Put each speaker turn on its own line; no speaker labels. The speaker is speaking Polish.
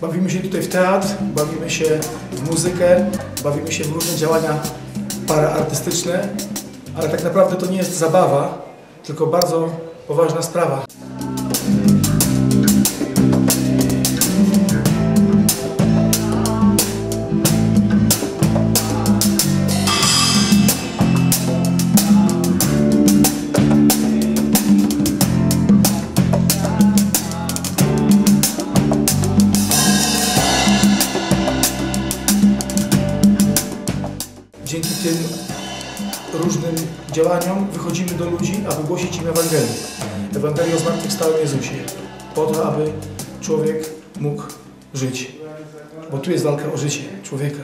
Bawimy się tutaj w teatr, bawimy się w muzykę, bawimy się w różne działania paraartystyczne, ale tak naprawdę to nie jest zabawa, tylko bardzo poważna sprawa. Dzięki tym różnym działaniom wychodzimy do ludzi, aby głosić im Ewangelię. Ewangelię o zmartwychwstałym Jezusie. Po to, aby człowiek mógł żyć. Bo tu jest walka o życie człowieka.